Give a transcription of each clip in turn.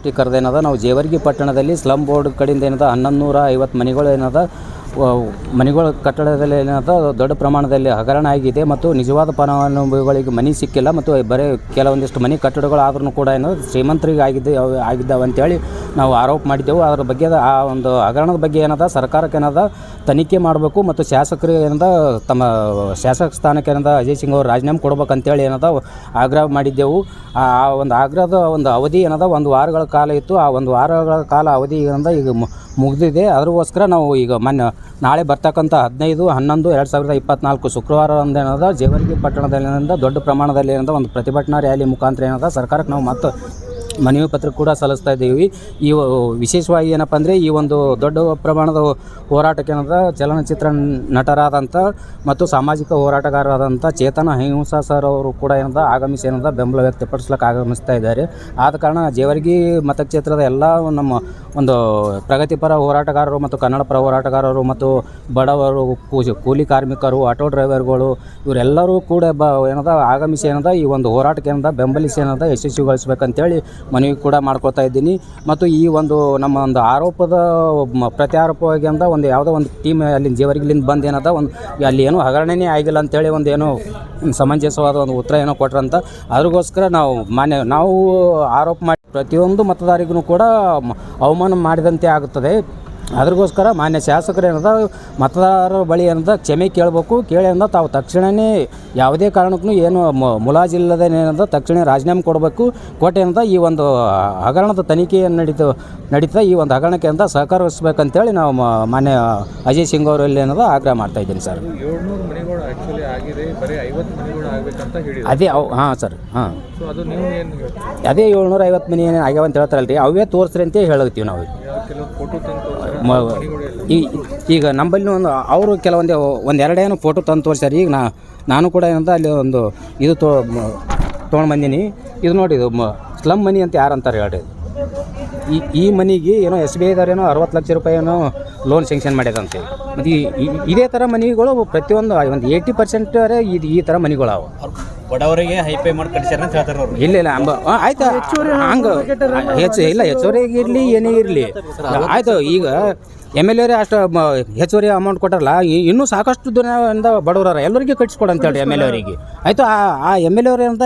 ಸಂಕಷ್ಟಿ ಕರೆದೇನದ ನಾವು ಜೇವರ್ಗಿ ಪಟ್ಟಣದಲ್ಲಿ slum board ಕಡೆಯಿಂದ ಏನದ ಹನ್ನೊಂದು ನೂರ ಐವತ್ತು ಮನೆಗಳು ಏನದ ಮನೆಗಳ ಕಟ್ಟಡದಲ್ಲಿ ಏನದ ದೊಡ್ಡ ಪ್ರಮಾಣದಲ್ಲಿ ಹಗರಣ ಆಗಿದೆ ಮತ್ತು ನಿಜವಾದ ಫಲಾನುಭವಿಗಳಿಗೆ ಮನೆ ಸಿಕ್ಕಿಲ್ಲ ಮತ್ತು ಬರೀ ಕೆಲವೊಂದಿಷ್ಟು ಮನೆ ಕಟ್ಟಡಗಳು ಆದ್ರೂ ಕೂಡ ಏನು ಶ್ರೀಮಂತರಿಗೆ ಆಗಿದ್ದು ಆಗಿದ್ದಾವೆ ಅಂತೇಳಿ ನಾವು ಆರೋಪ ಮಾಡಿದ್ದೆವು. ಅದರ ಬಗ್ಗೆ ಆ ಒಂದು ಹಗರಣದ ಬಗ್ಗೆ ಏನದ, ಸರ್ಕಾರಕ್ಕೆ ಏನದ, ತನಿಖೆ ಮಾಡಬೇಕು ಮತ್ತು ಶಾಸಕರಿಗೆ ಏನದ, ತಮ್ಮ ಶಾಸಕ ಸ್ಥಾನಕ್ಕೆ ಏನದ, ಅಜಯ್ ಸಿಂಗ್ ಅವರು ರಾಜೀನಾಮೆ ಕೊಡ್ಬೇಕಂತೇಳಿ ಏನದ, ಆಗ್ರಹ ಮಾಡಿದ್ದೆವು. ಆ ಒಂದು ಆಗ್ರಹದ ಒಂದು ಅವಧಿ ಏನದ, ಒಂದು ವಾರಗಳ ಕಾಲ ಇತ್ತು. ಆ ಒಂದು ವಾರಗಳ ಕಾಲ ಅವಧಿ ಏನದ, ಈಗ ಮುಗಿದಿದೆ. ಅದಕ್ಕೋಸ್ಕರ ನಾವು ಈಗ ಮೊನ್ನೆ ನಾಳೆ ಬರ್ತಕ್ಕಂಥ ಹದಿನೈದು, ಹನ್ನೊಂದು, ಎರಡು ಸಾವಿರದ ಇಪ್ಪತ್ನಾಲ್ಕು ಶುಕ್ರವಾರ ಏನದ ಜೇವರ್ಗಿ ಪಟ್ಟಣದಲ್ಲಿ ದೊಡ್ಡ ಪ್ರಮಾಣದಲ್ಲಿ ಏನದ ಒಂದು ಪ್ರತಿಭಟನಾ ರ್ಯಾಲಿ ಮುಖಾಂತರ ಏನದ ಸರ್ಕಾರಕ್ಕೆ ನಾವು ಮತ್ತೆ ಮನವಿ ಪತ್ರ ಕೂಡ ಸಲ್ಲಿಸ್ತಾ ಇದ್ದೀವಿ. ಈ ವಿಶೇಷವಾಗಿ ಏನಪ್ಪ ಅಂದರೆ ಈ ಒಂದು ದೊಡ್ಡ ಪ್ರಮಾಣದ ಹೋರಾಟಕ್ಕೆ ಏನಂದ್ರೆ ಚಲನಚಿತ್ರ ನಟರಾದಂಥ ಮತ್ತು ಸಾಮಾಜಿಕ ಹೋರಾಟಗಾರರಾದಂಥ ಚೇತನ ಅಹಿಂಸಾ ಸರ್ ಅವರು ಕೂಡ ಏನಂದ ಆಗಮಿಸಿ ಏನಂದ ಬೆಂಬಲ ವ್ಯಕ್ತಪಡಿಸ್ಲಿಕ್ಕೆ ಆಗಮಿಸ್ತಾ ಇದ್ದಾರೆ. ಆದ ಕಾರಣ ಜೇವರ್ಗಿ ಮತಕ್ಷೇತ್ರದ ಎಲ್ಲ ನಮ್ಮ ಒಂದು ಪ್ರಗತಿಪರ ಹೋರಾಟಗಾರರು ಮತ್ತು ಕನ್ನಡ ಪರ ಹೋರಾಟಗಾರರು ಮತ್ತು ಬಡವರು ಕೂಲಿ ಕಾರ್ಮಿಕರು, ಆಟೋ ಡ್ರೈವರ್ಗಳು ಇವರೆಲ್ಲರೂ ಕೂಡ ಬ ಏನದ ಆಗಮಿಸಿ ಏನದ ಈ ಒಂದು ಹೋರಾಟಕ್ಕೆ ಏನದ ಬೆಂಬಲಿಸಿ ಏನದ ಯಶಸ್ವಿಗೊಳಿಸ್ಬೇಕಂತೇಳಿ ಮನವಿ ಕೂಡ ಮಾಡ್ಕೊತಾ ಇದ್ದೀನಿ. ಮತ್ತು ಈ ಒಂದು ನಮ್ಮ ಒಂದು ಆರೋಪದ ಪ್ರತ್ಯಾರೋಪವಾಗಿ ಅಂತ ಒಂದು ಯಾವುದೋ ಒಂದು ಟೀಮ್ ಅಲ್ಲಿ ಜೇವರಿಗಿಲಿಂದ ಬಂದು ಏನದ, ಒಂದು ಅಲ್ಲಿ ಏನೂ ಹಗರಣನೇ ಆಗಿಲ್ಲ ಅಂತೇಳಿ ಒಂದು ಏನೋ ಸಮಂಜಸವಾದ ಒಂದು ಉತ್ತರ ಏನೋ ಕೊಟ್ರಂತ. ಅದ್ರಗೋಸ್ಕರ ನಾವು ಮಾನ್ಯ ನಾವು ಆರೋಪ ಮಾಡಿ ಪ್ರತಿಯೊಂದು ಮತದಾರಿಗೂ ಕೂಡ ಅವಮಾನ ಮಾಡಿದಂತೆ ಆಗುತ್ತದೆ. ಅದ್ರಗೋಸ್ಕರ ಮಾನ್ಯ ಶಾಸಕರು ಏನದ ಮತದಾರರ ಬಳಿ ಏನದ ಕ್ಷಮೆ ಕೇಳಬೇಕು ಕೇಳಿ ಅಂದ ತಾವು ತಕ್ಷಣವೇ ಯಾವುದೇ ಕಾರಣಕ್ಕೂ ಏನು ಮುಲಾಜಿಲ್ಲದೆ ಏನದ ತಕ್ಷಣ ರಾಜೀನಾಮೆ ಕೊಡಬೇಕು. ಕೊಟ್ಟೆ ಅಂತ ಈ ಒಂದು ಹಗರಣದ ತನಿಖೆಯನ್ನು ನಡೀತು ನಡೀತಾ ಈ ಒಂದು ಹಗರಣಕ್ಕೆ ಅಂತ ಸಹಕರಿಸ್ಬೇಕಂತೇಳಿ ನಾವು ಮಾನ್ಯ ಅಜಯ್ ಸಿಂಗ್ ಅವರಲ್ಲಿ ಏನದ ಆಗ್ರಹ ಮಾಡ್ತಾ ಇದ್ದೀನಿ ಸರ್. ಅದೇ ಅವು ಹಾಂ ಸರ್ ಹಾಂ. ಅದೇ ಏಳ್ನೂರ ಐವತ್ತು ಮನೆ ಏನು ಆಗ್ಯಾವ ಅಂತ ಹೇಳ್ತಾರಲ್ರಿ ಅವೇ ತೋರಿಸ್ರಿ ಅಂತ ಹೇಳತ್ತೀವಿ ನಾವು. ಮ- ಈಗ ನಂಬಲ್ಲಿ ಒಂದು ಅವರು ಕೆಲವೊಂದು ಒಂದು ಎರಡೇನು ಫೋಟೋ ತಂದು ತೋರಿಸ್ಯಾರ. ಈಗ ನಾ ನಾನು ಕೂಡ ಏನಂತ ಅಲ್ಲಿ ಒಂದು ಇದು ತೊ ತೊಗೊಂಡು ಬಂದೀನಿ. ಇದು ನೋಡಿ ಇದು ಮ ಸ್ಲಮ್ ಮನಿ ಅಂತ ಯಾರು ಅಂತಾರೆ ಹೇಳಿ ಈ ಈ ಮನಿಗೆ ಏನೋ ಎಸ್ ಬಿ ಐದವ್ರೇನೋ ಅರವತ್ತು ಲಕ್ಷ ರೂಪಾಯಿ ಏನೋ ಲೋನ್ ಸ್ಯಾಂಕ್ಷನ್ ಮಾಡ್ಯದಂತೆ ಮತ್ತು ಈ ಇದೇ ಥರ ಮನಿಗಳು ಪ್ರತಿಯೊಂದು ಒಂದು ಏಯ್ಟಿ ಪರ್ಸೆಂಟ್ ಇದು ಈ ಥರ ಮನಿಗಳು ಅವು ಬಡವರಿಗೆ ಹೈಪೈ ಮಾಡಿ ಕಳಿಸ್ಯಾರ ಅಂತ ಹೇಳ್ತಾರೆ ಅವರು. ಇಲ್ಲ ಇಲ್ಲ ಅಂಬ ಆ, ಆಯ್ತು. ಹಂಗೆ ಹೆಚ್ಚು ಇಲ್ಲ ಹೆಚ್ಚುವರಿಗೆ ಇರಲಿ ಏನೇ ಇರಲಿ. ಆಯ್ತು ಈಗ ಎಂ ಎಲ್ ಎರೇ ಅಷ್ಟು ಮ- ಹೆಚ್ಚುವರಿ ಅಮೌಂಟ್ ಕೊಟ್ಟಾರಲ್ಲ ಇನ್ನೂ ಸಾಕಷ್ಟು ದಿನದಿಂದ ಬಡವರ ಎಲ್ಲರಿಗೂ ಕಟ್ಸ್ಕೊಡು ಅಂತ ಹೇಳಿ ಎಂ ಎಲ್ ಅವರಿಗೆ. ಆಯಿತು ಆ ಆ ಎಂ ಎಲ್ ಎವ್ರು ಅಂತ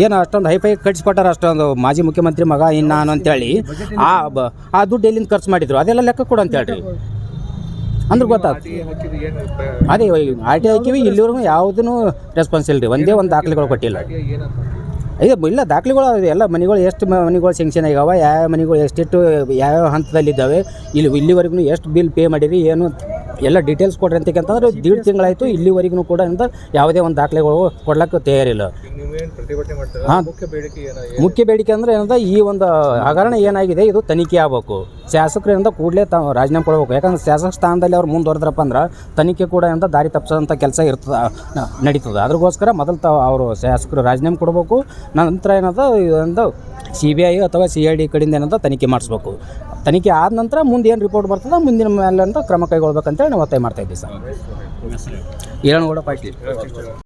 ಏನು ಅಷ್ಟೊಂದು ಹೈಫೈ ಕಟ್ಸ್ಕೊಟ್ಟಾರ ಅಷ್ಟೊಂದು ಮಾಜಿ ಮುಖ್ಯಮಂತ್ರಿ ಮಗ ಇನ್ನು ನಾನು ಅಂತೇಳಿ ಆ ಬ ಆ ದುಡ್ಡು ಎಲ್ಲಿಂದ ಖರ್ಚು ಮಾಡಿದ್ರು? ಅದೆಲ್ಲ ಲೆಕ್ಕ ಕೊಡು ಅಂತ ಹೇಳ್ರಿ. ಅಂದ್ರೆ ಗೊತ್ತಾಗ್ತದೆ ಏನು ಅದೇ ಆರ್ ಟಿ ಹಾಕಿವಿ ಇಲ್ಲಿವರೆಗೂ ಯಾವುದೂ ರೆಸ್ಪಾನ್ಸ್ ಇಲ್ಲ ರೀ ಒಂದೇ ಒಂದು ದಾಖಲೆಗಳು ಕೊಟ್ಟಿಲ್ಲ. ಇದು ಇಲ್ಲ ದಾಖಲೆಗಳು ಎಲ್ಲ ಮನೆಗಳು ಎಷ್ಟು ಮನೆಗಳು ಸೆಂಕ್ಷನ್ ಆಗ್ಯಾವ ಯಾವ ಮನೆಗಳು ಎಷ್ಟೆಷ್ಟು ಯಾವ್ಯಾವ ಹಂತದಲ್ಲಿದ್ದಾವೆ ಇಲ್ಲಿ ಇಲ್ಲಿವರೆಗೂ ಎಷ್ಟು ಬಿಲ್ ಪೇ ಮಾಡಿರಿ ಏನು ಎಲ್ಲ ಡೀಟೇಲ್ಸ್ ಕೊಡ್ರಿ ಅಂತಕ್ಕಂತಂದ್ರೆ ದೀಡ್ ತಿಂಗಳಾಯಿತು ಇಲ್ಲಿವರೆಗೂ ಕೂಡ ಅಂತ ಯಾವುದೇ ಒಂದು ದಾಖಲೆಗಳು ಕೊಡ್ಲಿಕ್ಕೆ ತಯಾರಿಲ್ಲ. ಹಾಂ. ಮುಖ್ಯ ಬೇಡಿಕೆ ಅಂದ್ರೆ ಮುಖ್ಯ ಬೇಡಿಕೆ ಅಂದರೆ ಏನಂದ್ರೆ ಈ ಒಂದು ಹಗರಣ ಏನಾಗಿದೆ ಇದು ತನಿಖೆ ಆಗಬೇಕು. ಶಾಸಕರು ಏನಂದ ಕೂಡಲೇ ತಾವು ರಾಜೀನಾಮೆ ಕೊಡಬೇಕು. ಯಾಕಂದ್ರೆ ಶಾಸಕ ಸ್ಥಾನದಲ್ಲಿ ಅವ್ರು ಮುಂದುವರೆದ್ರಪ್ಪ ಅಂದ್ರೆ ತನಿಖೆ ಕೂಡ ಏನಂತ ದಾರಿ ತಪ್ಪಿಸೋಂಥ ಕೆಲಸ ಇರ್ತದೆ ನಡೀತದೆ. ಅದ್ರಗೋಸ್ಕರ ಮೊದಲು ತಾವು ಅವರು ಶಾಸಕರು ರಾಜೀನಾಮೆ ಕೊಡಬೇಕು. ನಂತರ ಏನದ ಇದೊಂದು ಸಿ ಬಿ ಐ ಅಥವಾ ಸಿ ಐ ಡಿ ಕಡೆಯಿಂದ ಏನಂತ ತನಿಖೆ ಮಾಡಿಸ್ಬೇಕು. ತನಿಖೆ ಆದ ನಂತರ ಮುಂದೆ ಏನು ರಿಪೋರ್ಟ್ ಬರ್ತದೆ ಮುಂದಿನ ಮೇಲೆ ಅಂತ ಕ್ರಮ ಕೈಗೊಳ್ಬೇಕಂತೇಳಿ ನಾವು ಒತ್ತಾಯ ಮಾಡ್ತಾ ಇದ್ದೀವಿ ಸರ್. ಈರಣ್ಣಗೌಡ ಪಾಟೀಲ್.